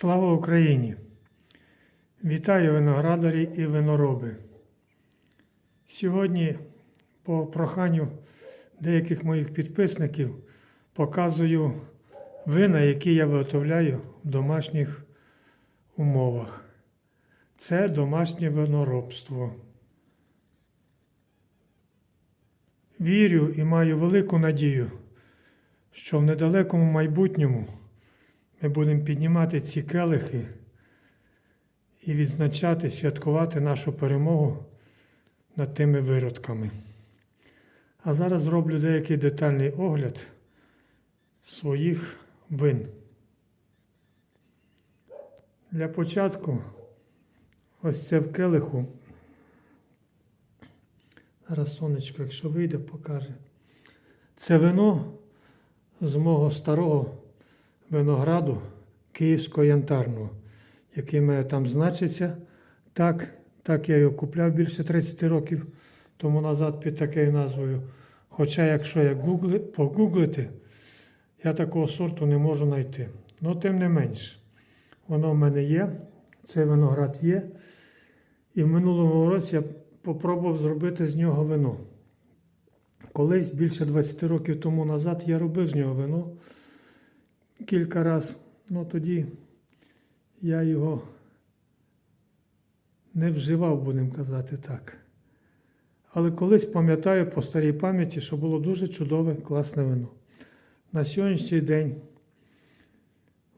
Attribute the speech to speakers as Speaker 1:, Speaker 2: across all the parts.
Speaker 1: Слава Україні! Вітаю виноградарі і винороби. Сьогодні, по проханню деяких моїх підписників, показую вина, які я виготовляю в домашніх умовах. Це домашнє виноробство. Вірю і маю велику надію, що в недалекому майбутньому ми будемо піднімати ці келихи і відзначати, святкувати нашу перемогу над тими виродками. А зараз зроблю деякий детальний огляд своїх вин. Для початку ось це в келиху. Зараз сонечко, якщо вийде, покаже. Це вино з мого старого винограду Київського янтарного, який мене там значиться. Так, так я його купляв більше 30 років тому назад під такою назвою. Хоча, якщо я гугли, погуглити, я такого сорту не можу знайти. Ну, тим не менш, воно в мене є, цей виноград є. І в минулому році я попробував зробити з нього вино. Колись більше 20 років тому назад я робив з нього вино кілька разів. Ну тоді я його не вживав, будемо казати так. Але колись пам'ятаю по старій пам'яті, що було дуже чудове, класне вино. На сьогоднішній день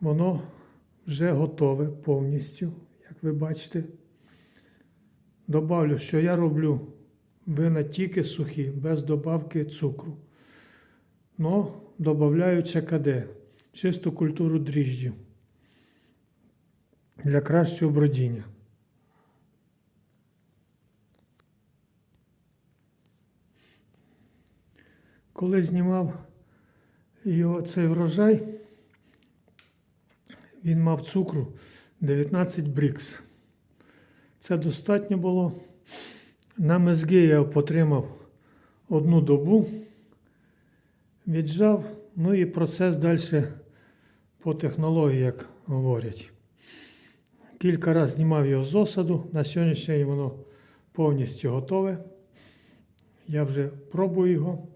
Speaker 1: воно вже готове повністю, як ви бачите. Добавлю, що я роблю вина тільки сухі, без добавки цукру. Но додаю ЧКД, чисту культуру дріжджів для кращого бродіння. Коли знімав його цей врожай, він мав цукру 19 брікс. Це достатньо було. На мезги я його потримав одну добу, віджав, ну і процес далі по технології, як говорять. Кілька разів знімав його з осаду. На сьогоднішній день воно повністю готове. Я вже пробую його.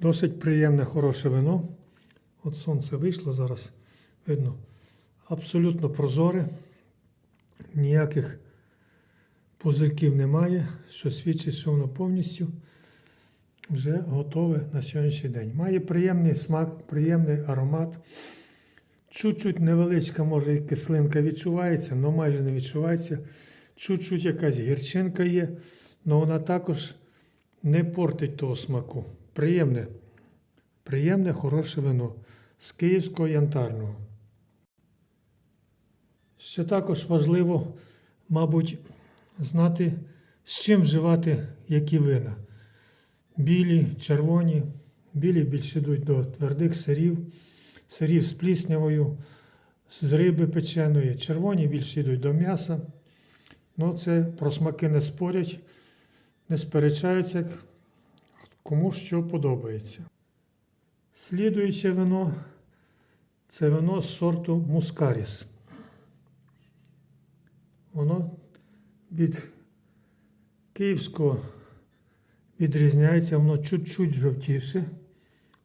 Speaker 1: Досить приємне, хороше вино. От сонце вийшло зараз, видно. Абсолютно прозоре, ніяких пузирків немає, що свідчить, що воно повністю вже готове на сьогоднішній день. Має приємний смак, приємний аромат. Чуть-чуть невеличка, може, кислинка відчувається, але майже не відчувається. Чуть-чуть якась гірчинка є, але вона також не портить того смаку. Приємне, приємне, хороше вино з київського янтарного. Ще також важливо, мабуть, знати, з чим вживати які вина. Білі, червоні, білі більше йдуть до твердих сирів, сирів з пліснявою, з риби печеної, червоні більше йдуть до м'яса. Ну, це про смаки не спорять, не сперечаються, кому що подобається. Слідуюче вино це вино з сорту Мускаріс. Воно від київського відрізняється, воно чуть-чуть жовтіше,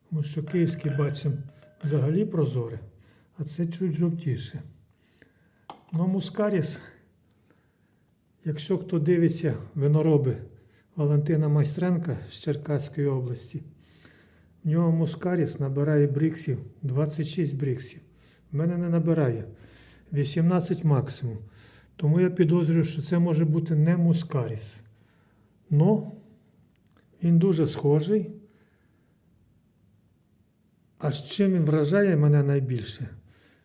Speaker 1: тому що київське бачимо взагалі прозоре, а це чуть жовтіше. Ну, Мускаріс, якщо хто дивиться винороби Валентина Майстренка з Черкаської області, в нього Мускаріс набирає бріксів 26 бріксів. В мене не набирає 18 максимум. Тому я підозрюю, що це може бути не мускаріс. Но він дуже схожий. А з чим він вражає мене найбільше?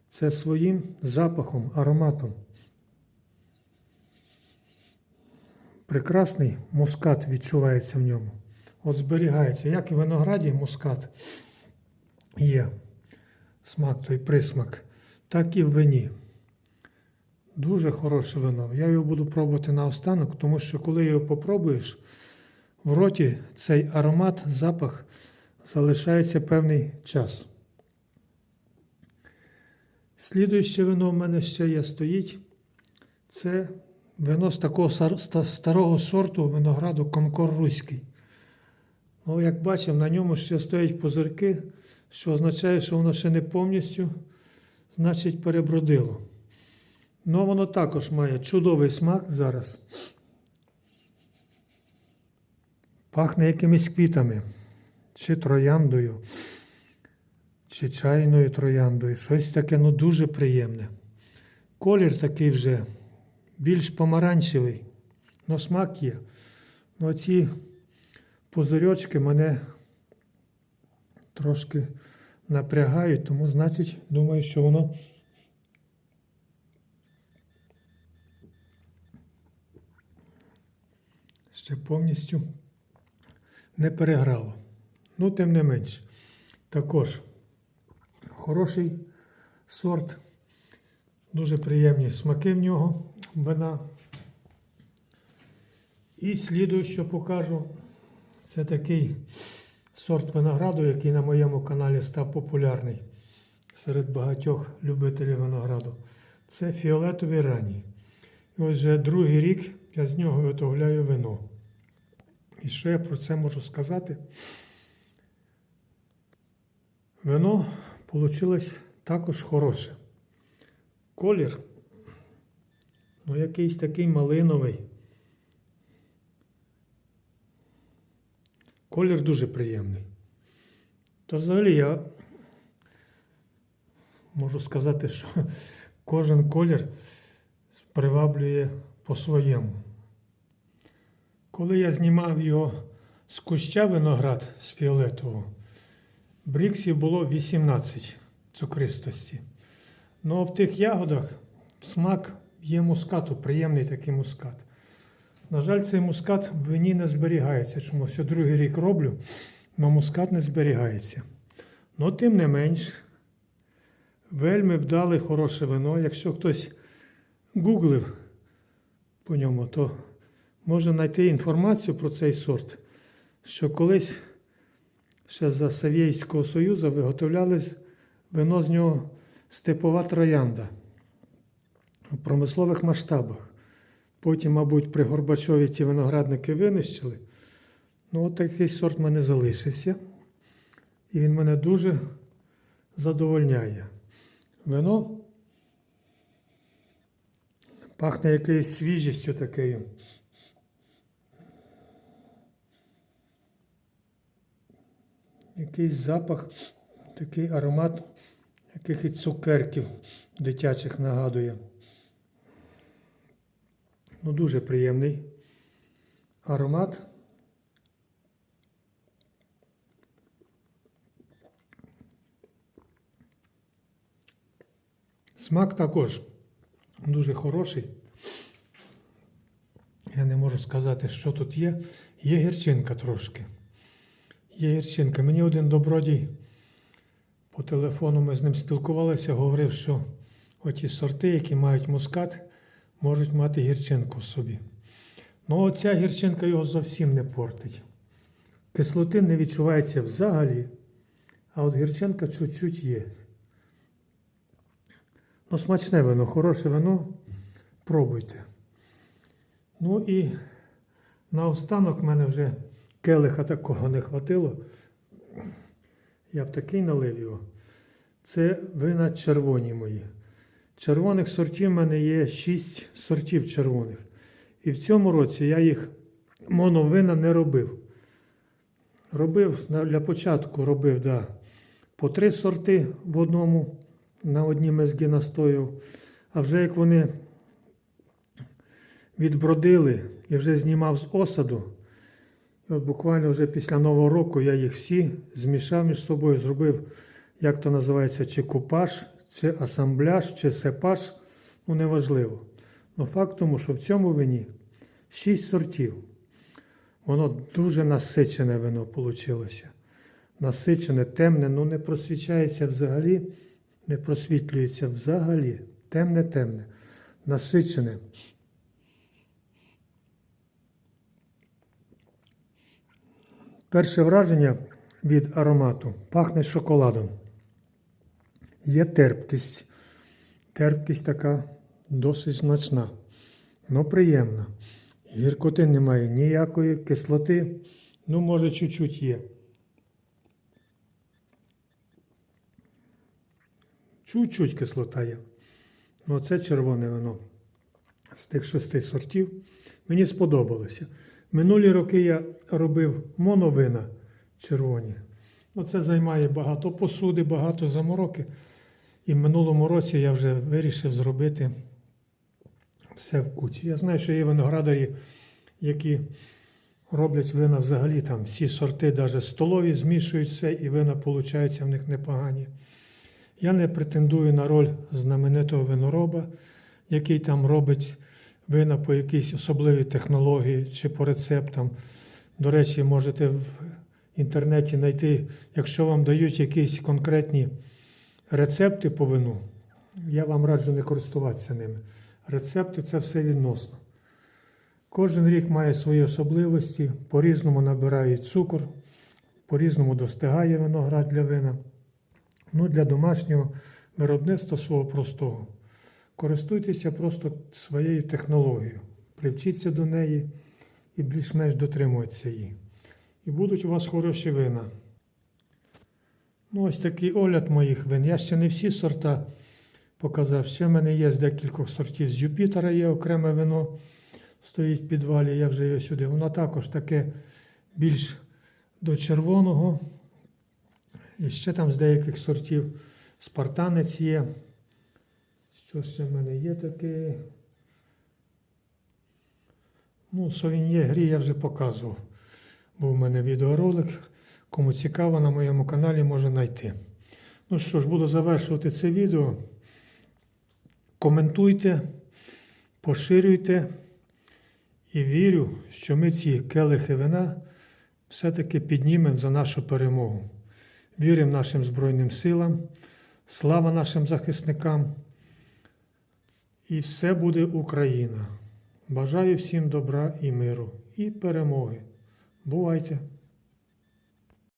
Speaker 1: Це своїм запахом, ароматом. Прекрасний мускат відчувається в ньому. От зберігається, як і в винограді мускат є смак той присмак, так і в вині. Дуже хороше вино. Я його буду пробувати наостанок, тому що коли його попробуєш, в роті цей аромат, запах залишається певний час. Слідуюче вино в мене ще є стоїть. Це вино з такого старого сорту винограду Конкор Руський. Ну, як бачимо, на ньому ще стоять позирки, що означає, що воно ще не повністю, значить, перебродило. Ну, воно також має чудовий смак зараз. Пахне якимись квітами, чи трояндою, чи чайною трояндою. Щось таке ну, дуже приємне. Колір такий вже більш помаранчевий, але смак є. Ну, ці пузирьочки мене трошки напрягають, тому, значить, думаю, що воно ще повністю не переграло. Ну, тим не менш, також хороший сорт, дуже приємні смаки в нього вина. І слідує, що покажу, це такий сорт винограду, який на моєму каналі став популярний серед багатьох любителів винограду. Це фіолетовий ранній. І ось вже другий рік я з нього виготовляю вино. І що я про це можу сказати? Вино вийшло також хороше. Колір, ну, якийсь такий малиновий. Колір дуже приємний. То взагалі я можу сказати, що кожен колір приваблює по-своєму. Коли я знімав його з куща виноград з фіолетового, бріксів було 18 цукристості. Ну а в тих ягодах смак є мускату, приємний такий мускат. На жаль, цей мускат в вині не зберігається. Чому все другий рік роблю, але мускат не зберігається. Ну, тим не менш, вельми вдале хороше вино. Якщо хтось гуглив по ньому, то може знайти інформацію про цей сорт, що колись ще за Савєйського Союзу виготовляли вино з нього степова троянда у промислових масштабах. Потім, мабуть, при Горбачові ті виноградники винищили. Ну, от такий сорт в мене залишився. І він мене дуже задовольняє. Вино пахне якоюсь свіжістю такою. Якийсь запах, такий аромат якихось цукерків дитячих нагадує. Ну, дуже приємний аромат. Смак також дуже хороший. Я не можу сказати, що тут є. Є гірчинка трошки. Є гірчинка. Мені один добродій по телефону ми з ним спілкувалися, говорив, що оті сорти, які мають мускат, можуть мати гірчинку в собі. Ну, оця гірчинка його зовсім не портить. Кислоти не відчувається взагалі, а от гірчинка чуть-чуть є. Ну, смачне вино, хороше вино, пробуйте. Ну і наостанок в мене вже келиха такого не хватило. Я б такий налив його. Це вина червоні мої. Червоних сортів в мене є 6 сортів червоних. І в цьому році я їх моновина не робив. Робив для початку робив да, по три сорти в одному, на одній мезгі настояв. А вже як вони відбродили і вже знімав з осаду, і от буквально вже після Нового року я їх всі змішав між собою, зробив, як то називається, чи купаж, чи асамбляж, чи сепаж, ну неважливо. Ну факт тому, що в цьому вині 6 сортів. Воно дуже насичене вино вийшло. Насичене, темне, ну не просвічається взагалі, не просвітлюється взагалі. Темне, темне. насичене. Перше враження від аромату пахне шоколадом. Є терпкість. Терпкість така досить значна, але приємна. Гіркоти немає ніякої, кислоти, ну, може, чуть-чуть є. Чуть-чуть кислота є. Ну, це червоне вино з тих шести сортів. Мені сподобалося. Минулі роки я робив моновина червоні. Ну, це займає багато посуди, багато замороки. І в минулому році я вже вирішив зробити все в кучі. Я знаю, що є виноградарі, які роблять вина взагалі там всі сорти, навіть столові, змішують все, і вина получаються в них непогані. Я не претендую на роль знаменитого винороба, який там робить вина по якійсь особливій технології чи по рецептам. До речі, можете в інтернеті знайти, якщо вам дають якісь конкретні рецепти по вину, я вам раджу не користуватися ними. Рецепти це все відносно. Кожен рік має свої особливості, по-різному набирає цукор, по-різному достигає виноград для вина. Ну, для домашнього виробництва свого простого. Користуйтеся просто своєю технологією, привчіться до неї і більш-менш дотримуйтеся її. І будуть у вас хороші вина. Ну, ось такий огляд моїх вин. Я ще не всі сорта показав. Ще в мене є з декількох сортів. З Юпітера є окреме вино, стоїть в підвалі, я вже його сюди. Воно також таке більш до червоного. І ще там з деяких сортів спартанець є. Що ще в мене є таке? Ну, Совін'є грі я вже показував. Був у мене відеоролик. Кому цікаво, на моєму каналі може знайти. Ну що ж, буду завершувати це відео. Коментуйте, поширюйте. І вірю, що ми ці келихи вина все-таки піднімемо за нашу перемогу. Віримо нашим Збройним силам, слава нашим захисникам. І все буде Україна. Бажаю всім добра і миру, і перемоги. Бувайте!